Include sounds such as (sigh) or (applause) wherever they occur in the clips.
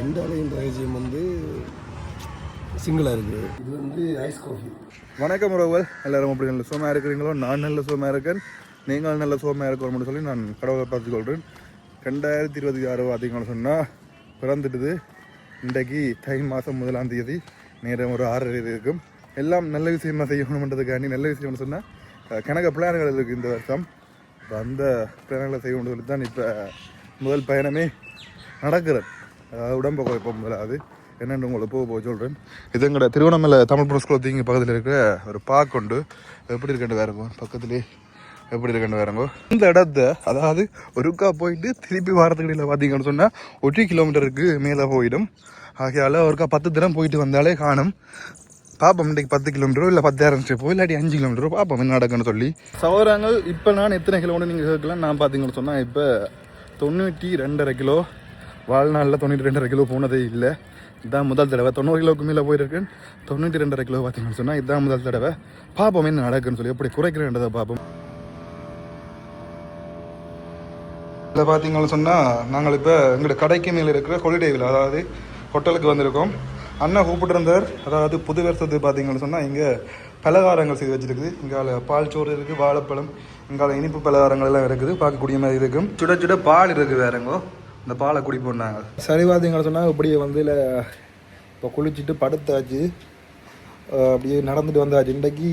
எந்த அலையின் ரகசியம் வந்து சிங்கிளாக இருக்குது இது வந்து ஐஸ் காஃபி. வணக்கம் உறவுகள். எல்லாரும் அப்படி நல்ல சுகமாக இருக்கிறீங்களோ? நான் நல்ல சுகமாக இருக்கேன். நீங்கள் நல்ல சுகமாக இருக்கணும்னு சொல்லி நான் கடவுளை பார்த்துக்கொள்கிறேன் ரெண்டாயிரத்தி இருபத்தி ஆறு பார்த்தீங்கன்னு சொன்னால் பிறந்துட்டுது. இன்றைக்கு தை மாதம் முதலாம் தேதி. நேரம் ஒரு ஆறரை இருக்கும். எல்லாம் நல்ல விஷயமா செய்யணுன்றதுக்காண்டி நல்ல விஷயம்னு சொன்னால் கணக்க பிளான்கள் இருக்குது இந்த வருஷம் இப்போ அந்த பிளான்களை செய்ய சொல்லி தான் இப்போ முதல் பயணமே நடக்கிறது. அதாவது உடம்பு குறைப்ப முதலாவது என்னென்னு உங்களை போக போக சொல்கிறேன் இது எங்களோட திருவண்ணாமலை தமிழ் ப்ரோஸ் குளோத்திங்க பக்கத்தில் இருக்கிற ஒரு பார்க் உண்டு. எப்படி இருக்கண்டு வேறங்கோ பக்கத்துலேயே எப்படி இருக்கண்டு வேறங்கோ இந்த இடத்த அதாவது ஒருக்கா போயிட்டு திருப்பி வாரத்துக்கு இடையில் பார்த்தீங்கன்னு சொன்னால் ஒட்டி கிலோமீட்டருக்கு மேலே போயிடும். ஆகையால் ஒருக்கா பத்து தினம் போயிட்டு வந்தாலே காணும். பார்ப்போம் இன்றைக்கு பத்து கிலோமீட்டரோ இல்லை பத்தாயிரம் ஸ்டெப்போ இல்லாட்டி அஞ்சு கிலோமீட்டரோ பார்ப்போம் என்ன நடக்குன்னு சொல்லி. சௌரங்கள் இப்போ நான் எத்தனை கிலோமீட்டர் நீங்கள் கேட்கலாம் நான் பார்த்தீங்கன்னு சொன்னால் இப்போ தொண்ணூற்றி ரெண்டரை கிலோ வாழ்நாளில் தொண்ணூற்றி ரெண்டரை கிலோ போனதே இல்லை. இதுதான் முதல் தடவை. தொண்ணூறு கிலோவுக்கு மேலே போயிருக்கேன் தொண்ணூற்றி ரெண்டரை கிலோ பார்த்தீங்கன்னு சொன்னால் இதுதான் முதல் தடவை. பார்ப்போம் என்ன நடக்குன்னு சொல்லி எப்படி குறைக்கிறேன்றதை பார்ப்போம் இதில் பார்த்தீங்கன்னு சொன்னால் நாங்கள் இப்போ எங்களோட கடைக்கு மேலே இருக்கிற ஹாலிடேவில் அதாவது ஹோட்டலுக்கு வந்திருக்கோம். அண்ணன் கூப்பிட்டுருந்தார். அதாவது புது வருஷத்துக்கு பார்த்தீங்கன்னு சொன்னால் இங்கே பலகாரங்கள் செய்து வச்சுருக்குது. இங்கால பால் சோறு இருக்குது வாழைப்பழம் இங்கால இனிப்பு பலகாரங்கள் எல்லாம் இருக்குது. பார்க்கக்கூடிய மாதிரி இருக்கும். சுட சுட பால் இருக்குது வேறங்கோ இந்த பாலை குடிப்போம் நாங்கள் சரி பார்த்தீங்கன்னு சொன்னால் இப்படியே வந்து இல்லை இப்போ குளிச்சுட்டு படுத்தாச்சு. அப்படியே நடந்துட்டு வந்தாச்சு. இன்றைக்கு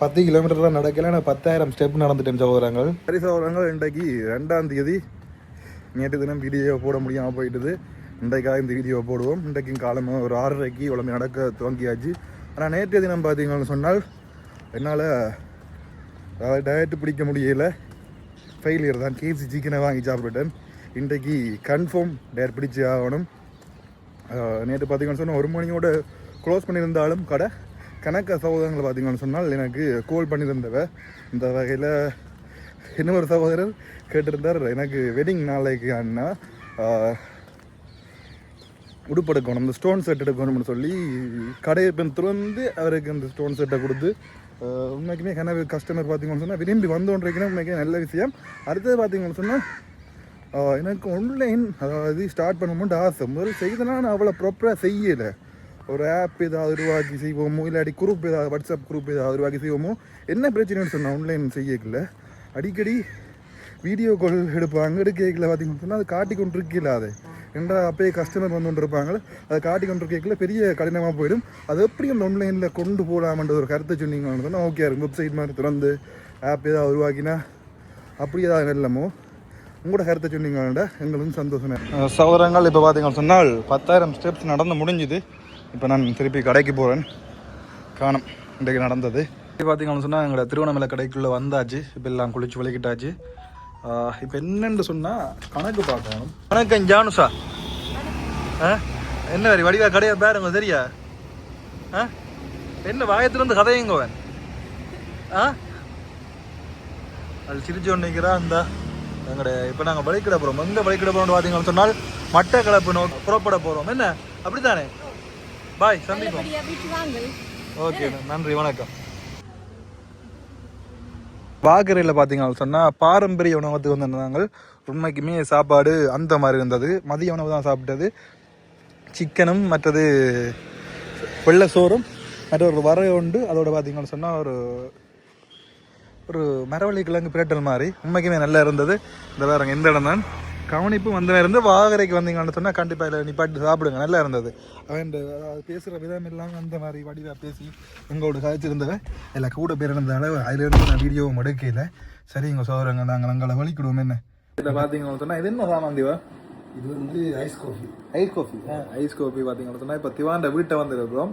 பத்து கிலோமீட்டர் தான் நடக்கல. நான் பத்தாயிரம் ஸ்டெப் நடந்துட்டேன் சகோதரங்கள் சரி சகோதரங்கள் இன்றைக்கு ரெண்டாம் தேதி. நேற்று தினம் வீடியோ போட முடியாமல் போயிட்டுது. இன்றைக்காக இந்த வீடியோ போடுவோம். இன்றைக்கும் காலமாக ஒரு ஆறரைக்கு உடம்பு நடக்க துவங்கியாச்சு. ஆனால் நேற்றைய தினம் பார்த்தீங்கன்னு சொன்னால் என்னால் டயட்டு பிடிக்க முடியல. ஃபெயிலியர் தான். கேசி சிக்கனை வாங்கி சாப்பிட்டுட்டேன். இன்றைக்கு கன்ஃபார்ம் டயட் பிடிச்சி ஆகணும். நேற்று பார்த்தீங்கன்னு சொன்னால் ஒரு மணியோட க்ளோஸ் பண்ணியிருந்தாலும் கடை கணக்க சகோதரங்களை பார்த்தீங்கன்னு சொன்னால் எனக்கு கோல் பண்ணியிருந்தவ இந்த வகையில் இன்னொரு சகோதரர் கேட்டிருந்தார். எனக்கு வெட்டிங் நாளைக்கு அண்ணா. உடுப்பு எடுக்கணும் இந்த ஸ்டோன் செட் எடுக்கணும்னு சொல்லி கடையை பின் திறந்து அவருக்கு இந்த ஸ்டோன் செட்டை கொடுத்து உண்மைக்குமே கனவு கஸ்டமர் பார்த்தீங்கன்னு சொன்னால் விரும்பி வந்தோன்றிருக்கணும் உண்மைக்கு நல்ல விஷயம். அடுத்தது பார்த்தீங்கன்னு சொன்னால் எனக்கு ஆன்லைன் அதாவது ஸ்டார்ட் பண்ணும்போது ஆசை. முதல் செய்தனா நான் அவ்வளோ ப்ராப்பராக செய்யலை. ஒரு ஆப் ஏதாவது உருவாக்கி செய்வோமோ இல்லாடி குரூப் ஏதாவது வாட்ஸ்அப் குரூப் ஏதாவது உருவாக்கி செய்வோமோ என்ன பிரச்சனைன்னு சொன்னால் ஆன்லைன் செய்யக்கல அடிக்கடி வீடியோ கால் எடுப்பாங்க எடுக்கல பார்த்தீங்கன்னு சொன்னால் அது காட்டி கொண்டு இருக்கல அதை ரெண்டா அப்பயே கஸ்டமர் வந்து கொண்டு இருப்பாங்க அதை காட்டி கொண்டு கேட்கல பெரிய கடினமாக போயிடும். அது எப்படி அந்த ஆன்லைனில் கொண்டு போகலாமன்ற ஒரு கருத்தை சொன்னீங்கன்னு சொன்னால் ஓகே இருக்கும் வெப்சைட் மாதிரி திறந்து ஆப் ஏதாவது உருவாக்கினா அப்படி ஏதாவது நல்லமோ உங்களோட கருத்தை சொன்னீங்கள்ட எங்களுக்கும் சந்தோஷமே. சௌரங்கள் இப்போ பார்த்தீங்கன்னு சொன்னால் பத்தாயிரம் ஸ்டெப்ஸ் நடந்து முடிஞ்சுது. இப்போ நான் திருப்பி கடைக்கு போகிறேன் காணும் இன்றைக்கு நடந்தது. இப்போ பார்த்தீங்கன்னு சொன்னால் எங்களோட திருவண்ணாமலை கடைக்குள்ளே வந்தாச்சு. இப்போ எல்லாம் குளிச்சு விளக்கிட்டாச்சு. இப்போ என்னன்னு சொன்னால் கணக்கு பார்க்கணும். வணக்கம் ஜானுசா ஆ? என்ன வரி வடிவா கடையை பாருங்க சரியா ஆ? என்ன வாயத்திலிருந்து கதையுங்கவன் ஆ? அது சிரிச்சு ஒன்றுக்கிறா இந்த. எங்கட இப்போ நாங்கள் வழிக்கிட போகிறோம் எங்கே வழிக்கிட போகிறோம்னு பார்த்தீங்கன்னு சொன்னால் மட்டக்களப்பு நோக்கி புறப்பட போகிறோம் என்ன? அப்படித்தானே? பாய் சந்திப்போம். ஓகே நன்றி வணக்கம். வாகரையில் பார்த்தீங்கன்னு சொன்னால் பாரம்பரிய உணவத்துக்கு வந்திருந்தாங்க உண்மைக்குமே சாப்பாடு அந்த மாதிரி இருந்தது. மதிய உணவு தான் சாப்பிட்டது. சிக்கனும் மற்றது வெள்ளை சோறும் மற்ற ஒரு வரை உண்டு. அதோட பார்த்தீங்கன்னு சொன்னால் ஒரு ஒரு மரவள்ளி கிழங்கு பிரேட்டல் மாதிரி. உண்மைக்குமே நல்லா இருந்தது. இந்த வேறு எந்த இடம் தான். கவனிப்பு வந்த இருந்து வாகரைக்கு வந்தீங்கன்னு சொன்னால் கண்டிப்பாக இதில் நிப்பாட்டி சாப்பிடுங்க. நல்லா இருந்தது. அவன் பேசுகிற விதம் எல்லாம் அந்த மாதிரி வடிவாக பேசி எங்களோட கதைச்சிருந்தவன் இல்லை கூட பேர் இருந்ததால அதிலிருந்து நான் வீடியோவும் எடுக்கல. சரி எங்கள் சோதரங்க நாங்கள் அங்கே வலிக்கிடுவோம் என்ன? இதில் பார்த்தீங்கன்னு சொன்னால் இது என்ன சாமாந்திவா இது வந்து ice coffee ice coffee ice coffee பார்த்தீங்கன்னு சொன்னால் இப்போ திவாண்ட வீட்டை வந்துருக்கிறோம்.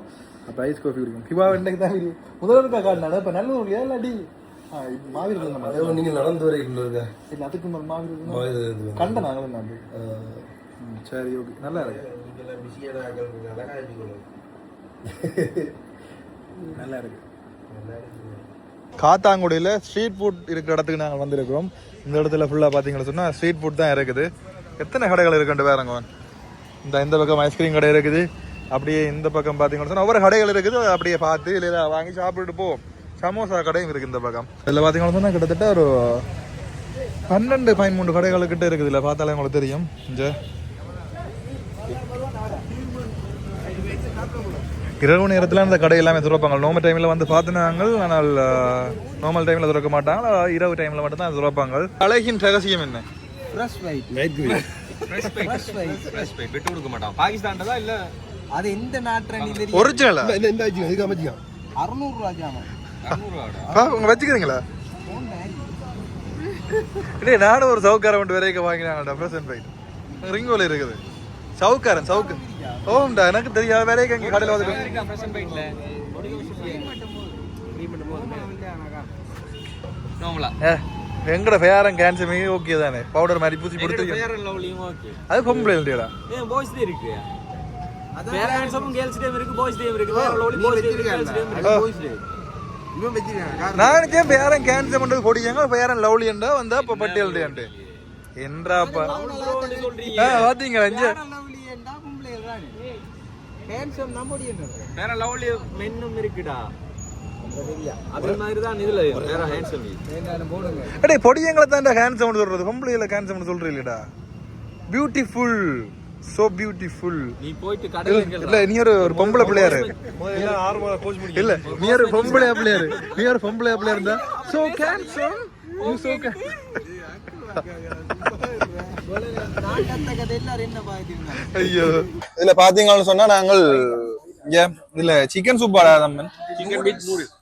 அப்போ ஐஸ் காஃபி குடிக்கும் திவா இன்றைக்கு தான். முதல்ல இருக்கா காட்டினால இப்போ நல்லூர் இல்லாட்டி மாவீரர் நம்ம அதே நீங்கள் நடந்து வரைக்கும் இருக்க இல்லை அதுக்கு மேலே மாவீரர் கண்ட நாங்களும் நான் ம், சரி ஓகே. நல்லா இருக்கு. (laughs) நல்லா இருக்கு. காத்தாங்குடியில் ஸ்ட்ரீட் ஃபுட் இருக்கிற இடத்துக்கு நாங்கள் வந்திருக்கிறோம். இந்த இடத்துல ஃபுல்லாக பார்த்தீங்கன்னு சொன்னால் ஸ்ட்ரீட் ஃபுட் தான் இருக்குது. எத்தனை கடைகள் இருக்குன்ட்டு வேறங்க இந்த இந்த பக்கம் ஐஸ்கிரீம் கடை இருக்குது. அப்படியே இந்த பக்கம் பார்த்தீங்கன்னு சொன்னால் ஒவ்வொரு கடைகள் இருக்குது. அப்படியே பார்த்து இல்லை வாங்கி சாப்பிட்டுட்டு போவோம் சமோசா கடையும் இருக்கு இந்த பக்கம் இதில் பார்த்தீங்கன்னா சொன்னா கிட்டத்தட்ட ஒரு பன்னெண்டு பதிமூன்று கடைகள் கிட்ட இருக்குது இல்லை பார்த்தாலே உங்களுக்கு தெரியும் இங்கே இரவு நேரத்தில் அந்த கடை எல்லாமே திறப்பாங்க நார்மல் டைமில் வந்து பார்த்துனாங்க ஆனால் நார்மல் டைமில் திறக்க மாட்டாங்க இரவு டைமில் மட்டும் தான் திறப்பாங்க அழகின் ரகசியம் என்ன விட்டு கொடுக்க மாட்டான் பாகிஸ்தான்ல இல்ல அது எந்த நாட்டு ஒரிஜினலா இந்த இந்த உங்க வச்சுக்கிறீங்களா? இல்லையே நானும் ஒரு சவுக்காரன் மட்டும் வரைக்கும் வாங்கினாங்கடா ப்ரெசன்ட் ஃபைட் ரிங்கோல இருக்குது. சவுக்காரன் சவுக்கு. ஓம்டா எனக்கு தெரியாது வரைக்கும் இங்கே கடையில் வந்து எங்கட ஃபேரன் கேன்சர் மிக ஓகே தானே. பவுடர் மாதிரி பூசி கொடுத்து அது பொம்பளை இல்லையாடா ஏன் பாய்ஸ் டே இருக்கு. ஃபேர் ஹேண்ட்ஸமும் கேர்ள்ஸ் டே இருக்கு பாய்ஸ் டே இருக்கு. ஃபேர் லவ்லி பாய்ஸ் டே இருக்கு கேர்ள்ஸ் டே இருக்கு. இவன் வச்சிருக்கான் நான் ஏன் பேரன் கேன்சர் பண்ணுறது பொடியாங்க பேரன் லவ்லியண்டா வந்தா இப்போ பட்டியல் டேன்ட்டு என்றாப்பா. பாத்தீங்களா இங்க ஹேண்ட்ஸம் என்ன வேற லவ்லி மென்னும் இருக்குடா. அது மாதிரி தான் இதுல வேற ஹேண்ட்ஸம் வேண்டாம் போடுங்க. அடே பொடியங்களை தான் ஹேண்ட்ஸம் சொல்றது? பொம்பளையில ஹேண்ட்ஸம் சொல்றீங்களா பியூட்டிஃபுல் சோ பியூட்டிஃபுல் நீ போயிட்டு கடையில இல்ல நீ ஒரு ஒரு பொம்பளை பிள்ளையாரு. இல்ல நீ ஒரு பொம்பளை பிள்ளையாரு. நீ ஒரு பொம்பளை பிள்ளையா இருந்தா சோ யூ சோ எல்லாரும் என்ன பாத்துருந்தாங்க ஐயோ. இதுல பாத்தீங்கன்னு சொன்னா நாங்கள் இதுல chicken soup ஆடாதம்மன் chicken with noodles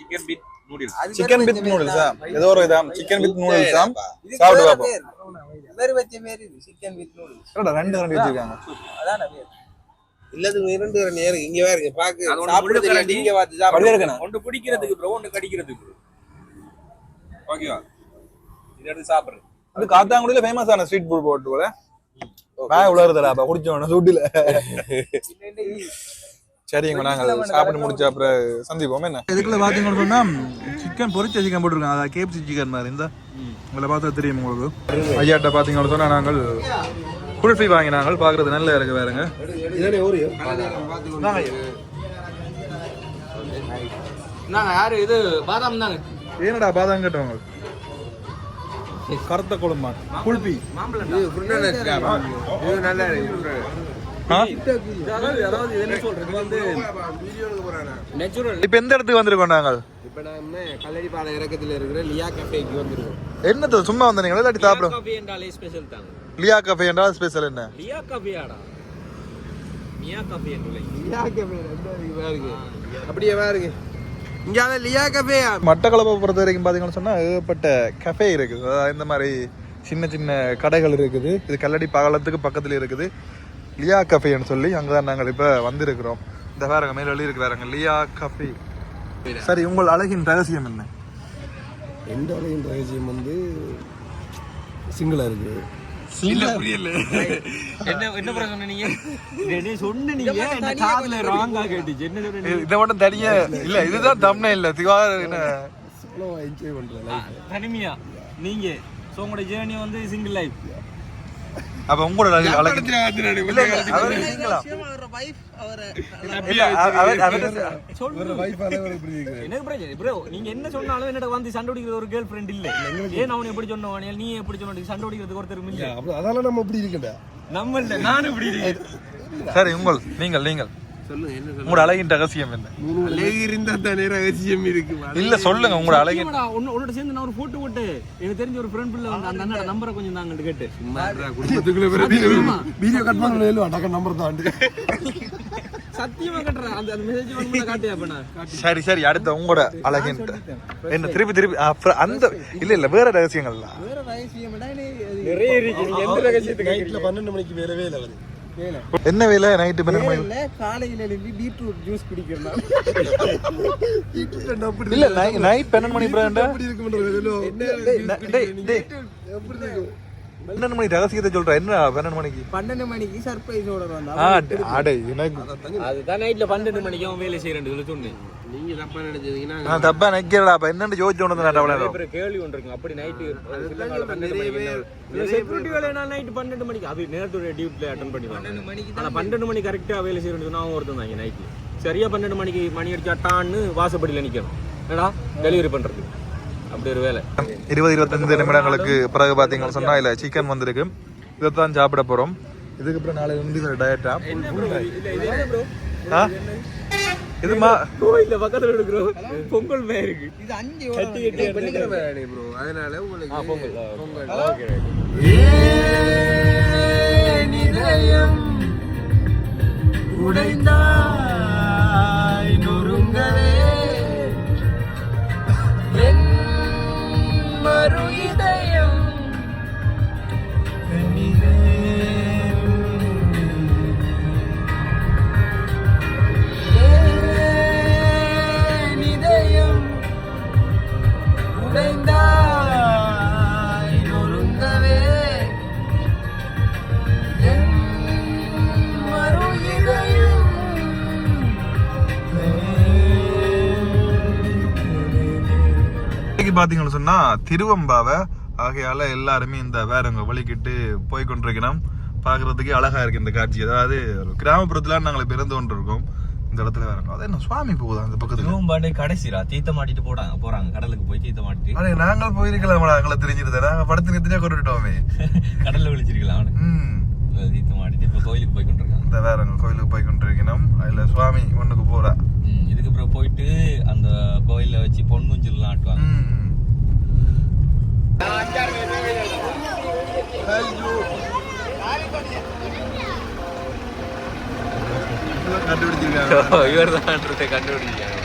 chicken with noodles chicken with நூடுல்ஸா ஏதோ ஒரு இதா சிக்கன் வித் நூடுல்ஸா சாப்பிட்டு பாப்போம். வேறு வச்ச மாரி சிக்கன் வித் நூடுல்ஸ் ரெண்டு ரெண்டு வச்சிருக்காங்க? அதான் பேர் இல்லது இரண்டு நேரம் இங்க வேற பாக்கு. அது ஒண்ணு சாப்பிட முள்ளு தெரியாது கரண்டி. நீங்க பார்த்து அப்படியே சாப்பிடுங்க இருக்கணும். ஒன்று பிடிக்கிறதுக்கு ப்ரோ ஒன்று கடிக்கிறதுக்கு ஓகேவா இது எடுத்து சாப்பிடுறது அது காத்தாங்குடியில ஃபேமஸ் ஆன ஸ்ட்ரீட் ஃபுட் போட்டு போல. நான் உலர்தடா அப்ப குடிச்சோம் சூட்டில. சரிங்க நாங்கள் சாப்பிட்டு முடிச்ச அப்புறம் சந்திப்போம் என்ன? இதுக்குள்ள பாத்தீங்கன்னு சொன்னா சிக்கன் பொரிச்ச சிக்கன் போட்டிருக்காங்க. அதான் கேப்சி சிக்கன் மாதிரி இந்த உங்களை பார்த்தா தெரியும் உங்களுக்கு. ஐயாட்ட பாத்தீங்கன்னு சொன்னா நாங்கள் குல்ஃபி வாங்கினாங்க பாக்குறது நல்லா இருக்கு வேறுங்க யாரு? இது பாதாம் தாங்க. ஏனடா பாதாம் கட்டவங்க கருத்த குழம்பா. குல்பி இது நல்லா இருக்கு. ஆ? அதாவது அதாவது இது என்ன சொல்றது வந்து நேச்சுரல் இப்ப எந்த இடத்துக்கு வந்திருக்கோம் நாங்கள்? இப்ப நம்ம கல்லடி பாலம் இறக்கத்துல இருக்கிற லியா கஃபேக்கு வந்திருக்கோம். என்னது சும்மா வந்தீங்களா இல்லாட்டி சாப்பிடும் காஃபி என்றாலே ஸ்பெஷல் லியா கஃபே என்றால் ஸ்பெஷல் என்ன? லியா காஃபியாடா மியா காஃபி என்று லியா கஃபே பாருங்க அப்படியே பாருங்க இங்க லியா கஃபே மட்டக்களப்பை பொறுத்த வரைக்கும் பார்த்தீங்கன்னு சொன்னால் ஏகப்பட்ட கஃபே இருக்குது. அதாவது இந்த மாதிரி சின்ன சின்ன கடைகள் இருக்குது. இது கல்லடி பாலத்துக்கு பக்கத்தில் இருக்குது. லியா கஃபேன்னு சொல்லி அங்கே தான் நாங்கள் இப்போ வந்திருக்கிறோம். இந்த வேறங்க மேல எழுதி இருக்கு வேறங்க. லியா கஃபே சரி உங்கள் அழகின் ரகசியம் என்ன? அலையின் ரகசியம் வந்து சிங்கிளா இருக்கு. என்ன என்ன பிரச்சனை சொன்னீங்க என்ன சொன்ன நீங்க. என்ன காதுல ராங்கா கேட்டுச்சு. என்ன சொன்னீங்க இதை மட்டும் தனியா? இல்ல இதுதான் தம்னே இல்ல திவார் என்ன? அவ்வளோ என்ஜாய் பண்றேன் லைஃப் தனிமையா? நீங்க. உங்களோட ஜேர்னி வந்து சிங்கிள் லைஃப் அப்ப உங்களோட நீங்க என்ன சொன்னாலும் என்னோட வந்து சண்டை ஒரு கேர்ள் ஃப்ரெண்ட் இல்ல. ஏன் அவன் எப்படி சொன்னவன் நீ எப்படி சொன்ன சண்டை பிடிக்கிறதுக்கு ஒருத்தர் இல்ல நம்ம இப்படி இருக்கண்டா? நம்ம இல்ல நானும் இப்படி இருக்கேன். சரி உங்கள் நீங்கள் நீங்கள். சொல்லுங்க என்ன உங்களோட அழகின் ரகசியம் என்ன? அழகு இருந்தா தானே ரகசியம் இருக்கு இல்ல சொல்லுங்க உங்களோட உன்ன- உன்னோட சேர்ந்து நான் ஒரு போட்டோ போட்டு எனக்கு தெரிஞ்ச ஒரு ஃப்ரெண்ட் பிள்ளை வந்து அந்த அண்ணோட நம்பரை கொஞ்சம் தாங்க கேட்டு. குடும்பத்துக்குள்ள வீடியோ கட் பண்ணல இல்ல டக்க நம்பர் தான் சத்தியமா கட்டுறேன் அந்த அந்த மெசேஜ் வந்து காட்டியா அப்ப நான் (laughs) சரி சரி அடுத்த உங்களோட அழகின் என்ன திருப்பி திருப்பி அப்புறம் அந்த இல்ல இல்ல வேற ரகசியங்கள்ல வேற ரகசியம் நிறைய இருக்கு நீங்க எந்த ரகசியத்துக்கு நைட்ல பன்னெண்டு மணிக்கு வேறவே இல்லை அவரு என்ன வேலை? நைட்டு பன்னெண்டு மணி இல்ல காலையில எழுப்பி பீட்ரூட் ஜூஸ் குடிக்கிறேன். அப்படி இல்ல நைட் பன்னெண்டு மணி பிராண்டா பன்னெண்டு மணி ரகசியத்தை சொல்றேன் என்ன பன்னெண்டு மணிக்கு? பன்னெண்டு மணிக்கு சர்ப்ரைஸோட வந்தா. ஆ அடே எனக்கு அதுதான் நைட்ல பன்னெண்டு மணிக்கு அவன் வேலை செய்யறேன் சொல்லி சொன்னேன். நீங்க தப்பா நினைச்சதுங்கன்னா நான் தப்பா நிக்கிறடா அப்ப என்னன்னு யோசிச்சு கொண்டு வந்து நிறைய நான் பேர் கேள்வி ஒன்று இருக்கு அப்படி நைட்டு நிறைய பேர் செக்யூரிட்டி வேலை நான் நைட்டு பன்னெண்டு மணிக்கு. அது நேரத்துடைய டியூட்டில அட்டன் பண்ணி மணிக்கு ஆனா பன்னெண்டு மணி கரெக்டா வேலை சொன்னா அவன் ஒருத்தன் தான் நைட்டு சரியா பன்னெண்டு மணிக்கு மணி அடிச்சு அட்டான்னு வாசப்படியில நிக்கணும். என்னடா? டெலிவரி பண்றது. அப்படி ஒரு வேலை. இருபது இருபத்தஞ்சு நிமிடங்களுக்கு பிறகு பார்த்தீங்கன்னு சொன்னா இல்ல சிக்கன் வந்திருக்கு. இதை தான் சாப்பிட போறோம். இதுக்கப்புறம் நாளைக்கு வந்து டயட்டா இதுமா கோயில்ல பக்கத்துல எடுக்கிறோம். பொங்கல் மே இருக்கு. இது அஞ்சு கட்டி கட்டி வெள்ளிக்கிழமை ப்ரோ அதனால உங்களுக்கு பொங்கல். பொங்கல். ஓகே இதயம் உடைந்தாய் நொறுங்கவே. என் மறு இதயம் இன்னைக்கு பார்த்தீங்கன்னு சொன்னா திருவம்பாவை ஆகையால எல்லாருமே இந்த வேறங்க வழிகிட்டு போய் கொண்டிருக்கணும் பார்க்கறதுக்கே அழகா இருக்கு இந்த காட்சி. அதாவது ஒரு கிராமப்புறத்துல நாங்கள் பிறந்து கொண்டிருக்கோம். இந்த இடத்துல வேறங்க. அது என்ன சுவாமி போகுதா அந்த பக்கத்துல? பாண்டு கடைசிரா தீத்த மாட்டிட்டு போடாங்க போறாங்க. கடலுக்கு போய் தீத்த மாட்டிட்டு. அடே நாங்கள் போயிருக்கலாம் எங்களை தெரிஞ்சிருந்தேன் நாங்க படத்து நிறுத்தினே கொண்டுட்டோமே (laughs) கடல்ல விழிச்சிருக்கலாம் தீத்த மாட்டிட்டு இப்ப கோயிலுக்கு போய் கொண்டிருக்காங்க இந்த வேறங்க கோயிலுக்கு போய் கொண்டிருக்கணும் அதுல சுவாமி ஒண்ணுக்கு போறா. ம், இதுக்கு அப்புறம் போயிட்டு அந்த கோயில்ல வச்சு பொன்முஞ்சல்லாம் ஆட்டுவாங்க. கண்டுபிடிச்சிருக்காங்க இவர் தான் கண்டுபிடிச்சாங்க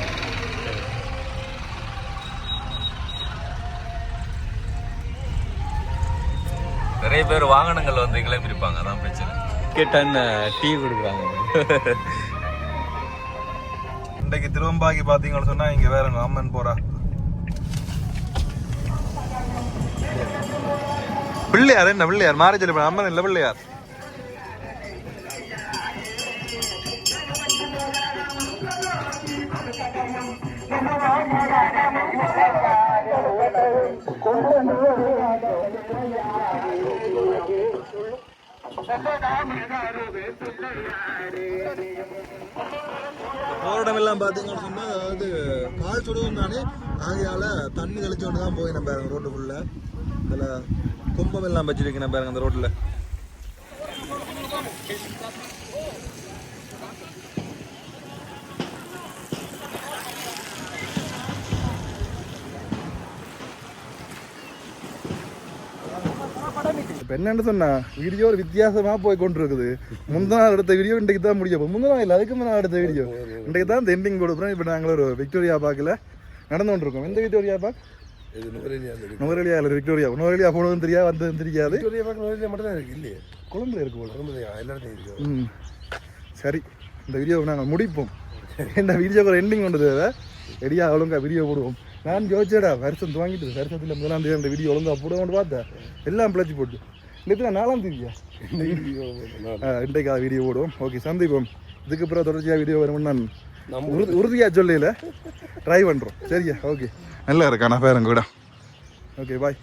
நிறைய பேர் வாகனங்கள் வந்து கிளம்பி இருப்பாங்க அதான் பிரச்சனை. கேட்டான் டீ கொடுக்குறாங்க? இன்றைக்கு திருவம்பாக்கி பாத்தீங்கன்னு சொன்னா இங்க வேற அம்மன் போறா. பிள்ளையார் என்ன பிள்ளையார்? மாரேஜ் அம்மன் இல்ல பிள்ளையார். போராட்டம் எல்லாம் பார்த்தீங்கன்னு சொன்னால் அது கால் சுடுவோம் தானே ஆகையால் தண்ணி தெளிச்சோன்னு தான் போய் நம்ம ரோட்டுக்குள்ளே. அதில் கும்பம் எல்லாம் வச்சிருக்கேன் பாருங்க அந்த ரோட்டில். இப்போ என்னன்னு சொன்னா வீடியோ ஒரு வித்தியாசமாக போய் கொண்டிருக்குது. முந்தின நாள் எடுத்த வீடியோ இன்றைக்கு தான் முடிய முந்தின நாள் இல்லை அதுக்கு முன்னாள் எடுத்த வீடியோ இன்றைக்கு தான் இந்த எண்டிங் கொடுக்குறோம். இப்போ நாங்கள் ஒரு விக்டோரியா பார்க்கல. நடந்து கொண்டிருக்கோம் எந்த விக்டோரியா பார்க் இது நுவரெலியா இல்லை விக்டோரியா நுவரெலியா போனதும் தெரியாது வந்ததும் தெரியாது. விக்டோரியா பார்க்க நுவரெலியா மட்டும் தான் இருக்கு இல்லையே? கொழும்புல இருக்கு போல. குழம்புலையா எல்லா இடத்தையும் இருக்கு. ம். சரி இந்த வீடியோவை நாங்கள் முடிப்போம். இந்த வீடியோக்கு ஒரு எண்டிங் கொண்டு தேவை? ரெடியா ஒழுங்கா வீடியோ போடுவோம். நான் யோசிச்சேடா வருஷம் துவங்கிட்டு வருஷத்தில் முதலாம் தேதி அந்த வீடியோ ஒழுங்கா போடுவோம்னு பார்த்தேன். எல்லாம் பிழைச்சி போட்டு. நேற்று நாலாம் தேதியா? ஆ, இன்றைக்கு அது வீடியோ போடுவோம். ஓகே சந்திப்போம். இதுக்கு பிறகு தொடர்ச்சியாக வீடியோ வரும்னு நான் உறுதி உறுதியாக சொல்லல. ட்ரை பண்ணுறோம் சரியா? ஓகே நல்லா இருக்கா நான் பேருங்க கூட ஓகே பாய்